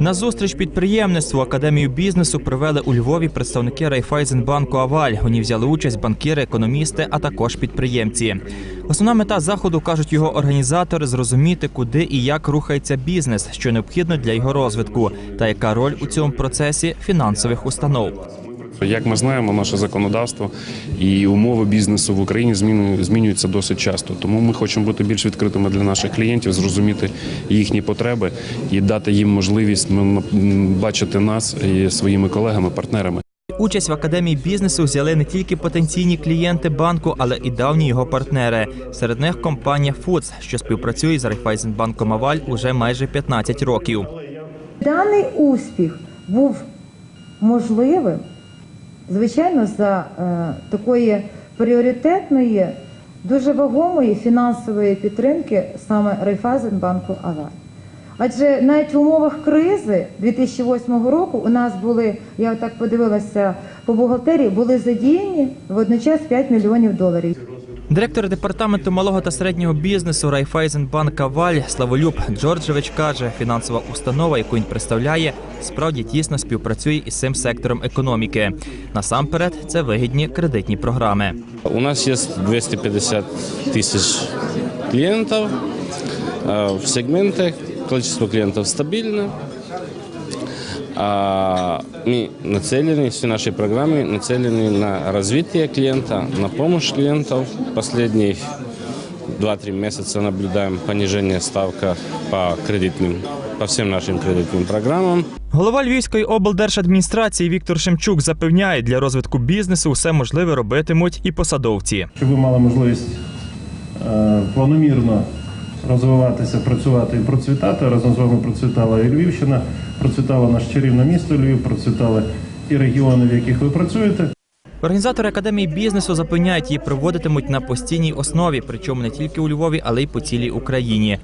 На зустріч підприємництву Академію бізнесу привели у Львові представники Райфайзенбанку Аваль. Ній взяли участь банкіри, економісти, а також підприємці. Основна мета заходу кажуть його організатори зрозуміти, куди і як рухається бізнес, що необхідно для його розвитку, та яка роль у цьому процесі фінансових установ. Як ми знаємо, наше законодавство і умови бізнесу в Україні змінюються досить часто. Тому ми хочемо бути більш відкритими для наших клієнтів, зрозуміти їхні потреби і дати їм можливість бачити нас і своїми колегами, партнерами. Участь в академії бізнесу взяли не тільки потенційні клієнти банку, але і давні його партнери. Серед них компанія Фудс, що співпрацює з Райфайзенбанком Аваль уже майже 15 років. Даний успіх був можливим, звичайно, за е, такої пріоритетної, дуже вагомої фінансової підтримки саме Райфайзенбанку АВА. Адже навіть в умовах кризи 2008 року у нас були, я так подивилася по бухгалтерії, були задіяні водночас 5 мільйонів доларів. Директор департаменту малого та середнього бізнесу Райфайзенбанк Аваль Славолюб Джорджевич каже, фінансова установа, яку він представляє, справді тісно співпрацює із цим сектором економіки. Насамперед, це вигідні кредитні програми. У нас есть 250 тысяч клиентов э, в сегментах. Количество клиентов стабильно. А Мы нацелены, все наши программы нацелены на развитие клиента, на помощь клиентов. Последние 2-3 месяца наблюдаем понижение ставка по кредитным, по всем нашим кредитным программам. Голова Львівської облдержадміністрації Віктор Шемчук запевняє, для розвитку бізнесу все можливе робитимуть і посадовці. щоб ви мали можливість е, планомірно розвиватися, працювати і процвітати. Разом з вами процвітала і Львівщина, процвітало наше чарівне місто Львів, процвітали і регіони, в яких ви працюєте. Організатори академії бізнесу запевняють, її проводитимуть на постійній основі, причому не тільки у Львові, але й по цілій Україні.